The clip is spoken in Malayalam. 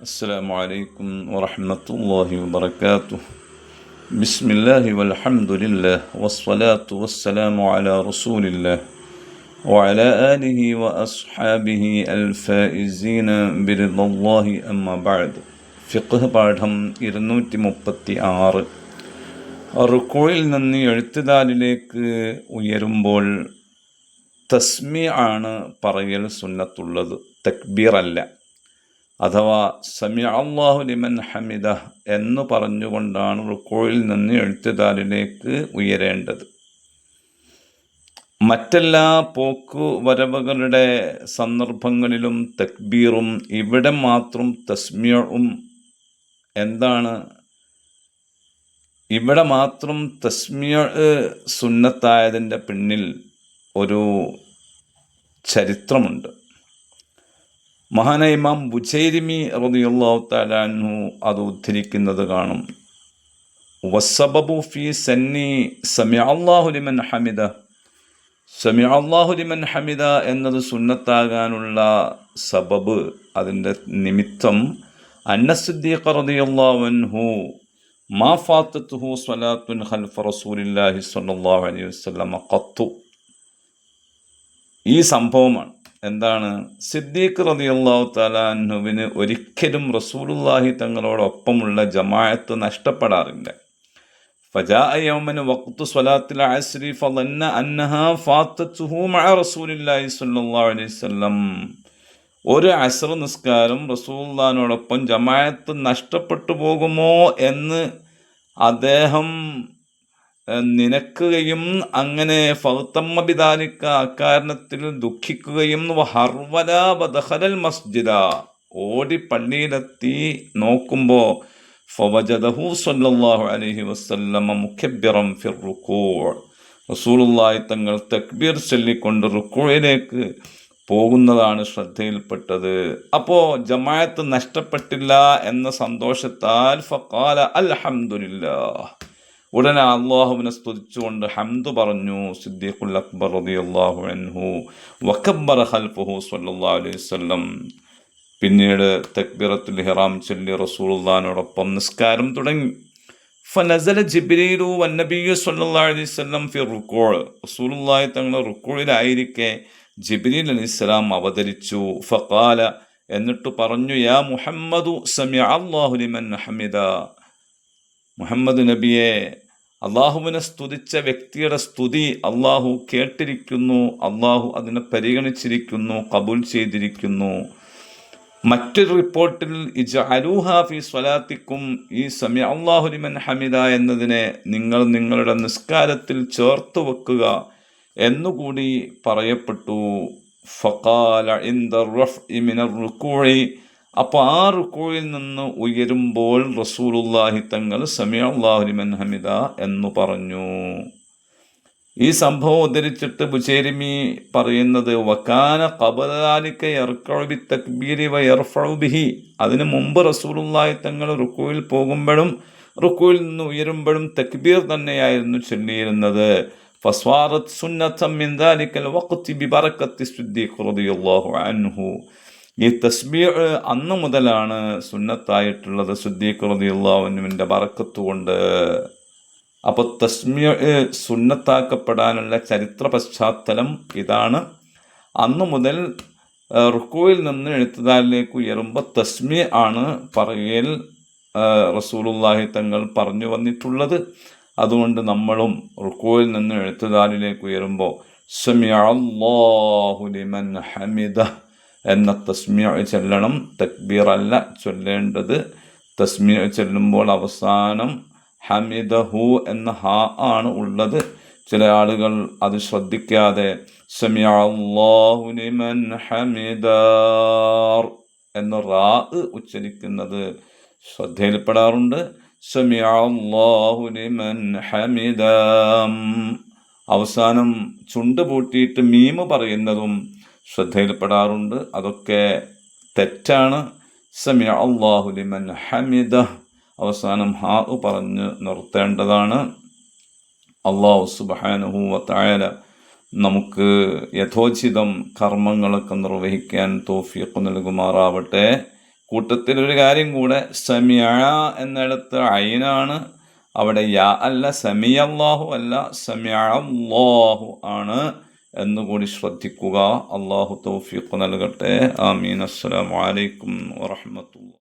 السلام عليكم ورحمة الله وبركاته بسم الله والحمد لله والصلاة والسلام على رسول الله وعلى آله وأصحابه الفائزين برضا الله أما بعد ഫിഖ് പാഠം ഇരുന്നൂറ്റി മുപ്പത്തി ആറ് റുക്കോയിൽ നിന്ന് എഴുത്തുദാലിലേക്ക് ഉയരുമ്പോൾ തസ്മി ആണ് പറയൽ സുന്നത്തുള്ളത് തക്ബീർ അല്ല അഥവാ സമി അള്ളാഹു ലിമൻ ഹമിദ എന്ന് പറഞ്ഞുകൊണ്ടാണ് റുക്കോയിൽ നിന്ന് എഴുത്തുകാരിലേക്ക് ഉയരേണ്ടത്. മറ്റെല്ലാ പോക്ക് വരവുകളുടെ സന്ദർഭങ്ങളിലും തക്ബീറും ഇവിടെ മാത്രം തസ്മിയും എന്താണ്? ഇവിടെ മാത്രം തസ്മിയ സുന്നത്തായതിന്റെ പിന്നിൽ ഒരു ചരിത്രമുണ്ട്. മഹാന ഇമാം ബുചൈരിമി റളിയല്ലാഹു തആലാൻഹു അത് ഉദ്ധരിക്കുന്നത് കാണും. വസബബു ഫി സന്നി സമിഅ അള്ളാഹുലിമൻ ഹമിദ. സമിഅ അള്ളാഹുലിമൻ ഹമിദ എന്നത് സുന്നത്താകാനുള്ള സബബ് അതിന്റെ നിമിത്തം അന്നസുദ്ദീഖ് അൻഹു മാ ഫാത്തത്തുഹു സ്വലാത്തുൻ ഖൽഫ റസൂലില്ലാഹി സ്വല്ലല്ലാഹു അലൈഹി വസ്ലമ ഖത്തു. ഈ സംഭവമാണ്. എന്താണ്? സിദ്ദീഖ് റതി അള്ളാഹു തലാഹുവിന് ഒരിക്കലും റസൂലുല്ലാഹി തങ്ങളോടൊപ്പമുള്ള ജമാഅത്ത് നഷ്ടപ്പെടാറില്ല. ഫജാഅയോമന് വക്തു സ്വലാത്തിൽ അസ്രി മഅ സ്വല്ലല്ലാഹു അലൈഹി വസല്ലം. ഒരു അസർ നിസ്കാരം റസൂല്ലാനോടൊപ്പം ജമാഅത്ത് നഷ്ടപ്പെട്ടു പോകുമോ എന്ന് അദ്ദേഹം നിനക്കുകയും അങ്ങനെ ഫൗത്തമ്മ ബിദാലിക്ക അക്കാരണത്തിൽ ദുഃഖിക്കുകയും ഹർവല ബദഹലൽ മസ്ജിദ. ഓടി പള്ളിയിലെത്തി നോക്കുമ്പോൾ ഫവജദഹു സല്ലാഹു അലഹി വസല്ലമ മുഖ്യബിറം ഫിർ റുക്കൂ റസൂലുള്ളാഹി തങ്ങൾ തക്ബീർ ചൊല്ലിക്കൊണ്ട് റുക്കോയിലേക്ക് പോകുന്നതാണ് ശ്രദ്ധയിൽപ്പെട്ടത്. അപ്പോൾ ജമായത്ത് നഷ്ടപ്പെട്ടില്ല എന്ന സന്തോഷത്താൽ ഫക്കാല അൽഹംദുലില്ലാ ഉടനെ അള്ളാഹുവിനെ സ്തുതിച്ചുകൊണ്ട് ഹംദ് പറഞ്ഞു സിദ്ദീഖുൽ അക്ബർ റളിയല്ലാഹു അൻഹു വക്കബ്ബർ ഖൽഫുഹു സല്ലാ അലൈഹി വസല്ലം. പിന്നീട് തക്ബീറത്തുൽ ഹിറാം ചൊല്ലി റസൂലുള്ളാഹിനോടൊപ്പം നിസ്കാരം തുടങ്ങി. ഫനസല ജിബ്രീലു വന്നബിയു സല്ലല്ലാഹു അലൈഹി വസല്ലം ഫി റുക്കൂ. റസൂലുള്ളാഹി തങ്ങൾ റുക്കൂയിലായിരിക്കെ ജിബ്രീൽ അലൈഹിസ്സലാം അവതരിച്ചു. ഫഖാല എന്നിട്ട് പറഞ്ഞു യാ മുഹമ്മദു സമി അല്ലാഹു ലിമൻ ഹമിദ. മുഹമ്മദ് നബിയെ അള്ളാഹുവിനെ സ്തുതിച്ച വ്യക്തിയുടെ സ്തുതി അള്ളാഹു കേട്ടിരിക്കുന്നു അള്ളാഹു അതിനെ പരിഗണിച്ചിരിക്കുന്നു കബൂൽ ചെയ്തിരിക്കുന്നു. മറ്റൊരു റിപ്പോർട്ടിൽ ഫി സ്വലാത്തിക്കും ഈ സമയ അള്ളാഹുലിമൻ ഹമിദ എന്നതിനെ നിങ്ങൾ നിങ്ങളുടെ നിസ്കാരത്തിൽ ചേർത്ത് വെക്കുക എന്നുകൂടി പറയപ്പെട്ടു. ഫക്കാല ഇന്ദർ റഫ് ഇമിനർ റുക്കൂഴി അപ്പോൾ ആ റുക്കോയിൽ നിന്ന് ഉയരുമ്പോൾ റസൂലുല്ലാഹി തങ്ങൾ സമയ അള്ളാഹുലിമൻ ഹമിദ എന്ന് പറഞ്ഞു. ഈ സംഭവം ഉദ്ധരിച്ചിട്ട് ബുചേരിമി പറയുന്നത് വക്കാന കബലാലിക്ക എർക്കബി തക്ബീരി വ വയർഫിഹി അതിനു മുമ്പ് റസൂലുള്ളാഹി തങ്ങൾ റുക്കുവിൽ പോകുമ്പോഴും റുക്കുവിൽ നിന്ന് ഉയരുമ്പോഴും തക്ബീർ തന്നെയായിരുന്നു ചൊല്ലിയിരുന്നത്. ഫസ്വാറത്ത് സുന്നത്തം മിന്ദാലിക്കൽ വഖത്തി ബിബറക്കത്തി സുദ്ദീഖ് റളിയല്ലാഹു അൻഹു. ഈ തസ്ബീർ അന്ന് മുതലാണ് സുന്നത്തായിട്ടുള്ളത് സുദ്ദീഖ് റതിയുള്ളവനുവിന്റെ വറക്കത്ത് കൊണ്ട്. അപ്പോൾ തസ്മിയ സുന്നത്താക്കപ്പെടാനുള്ള ചരിത്ര പശ്ചാത്തലം ഇതാണ്. അന്നു മുതൽ റുക്കോയിൽ നിന്ന് എഴുത്തുകാരിലേക്ക് ഉയരുമ്പോൾ തസ്മി ആണ് പറയൽ റസൂലുല്ലാഹി തങ്ങൾ പറഞ്ഞു വന്നിട്ടുള്ളത്. അതുകൊണ്ട് നമ്മളും റുക്കോയിൽ നിന്ന് എഴുത്തുകാരിലേക്ക് ഉയരുമ്പോൾ ലിമൻ ഹമിദ എന്ന തസ്മിയ ചൊല്ലണം തക്ബീറല്ല ചൊല്ലേണ്ടത്. തസ്മിയ ചൊല്ലുമ്പോൾ അവസാനം ഹമിദഹു എന്ന ഹ ആണ് ഉള്ളത്. ചില ആളുകൾ അത് ശ്രദ്ധിക്കാതെ ലിമൻ ഹമിദാർ എന്ന റാ ഉച്ചരിക്കുന്നത് ശ്രദ്ധയിൽപ്പെടാറുണ്ട്. ഹമിദാം അവസാനം ചുണ്ട് പൂട്ടിയിട്ട് മീമ് പറയുന്നതും ശ്രദ്ധയിൽപ്പെടാറുണ്ട്. അതൊക്കെ തെറ്റാണ്. സമിയ അള്ളാഹുലിമൻ ഹമിദ അവസാനം ഹാ പറഞ്ഞു നിർത്തേണ്ടതാണ്. അള്ളാഹു സുബാനുഹൂവത്തായാല നമുക്ക് യഥോചിതം കർമ്മങ്ങളൊക്കെ നിർവഹിക്കാൻ തോഫിയൊക്കെ നൽകുമാറാവട്ടെ. കൂട്ടത്തിൽ ഒരു കാര്യം കൂടെ സമിയ എന്നിടത്ത് അയിനാണ് അവിടെ യാ അല്ല സമിയല്ലാഹു അല്ല സമിയല്ലാഹു ആണ്. എന്നുകൂടി ശ്രദ്ധിക്കുക. അള്ളാഹു തൗഫീഖ് നൽകട്ടെ. ആമീൻ. അസ്സലാമു അലൈക്കും വറഹ്മത്തുള്ളാഹി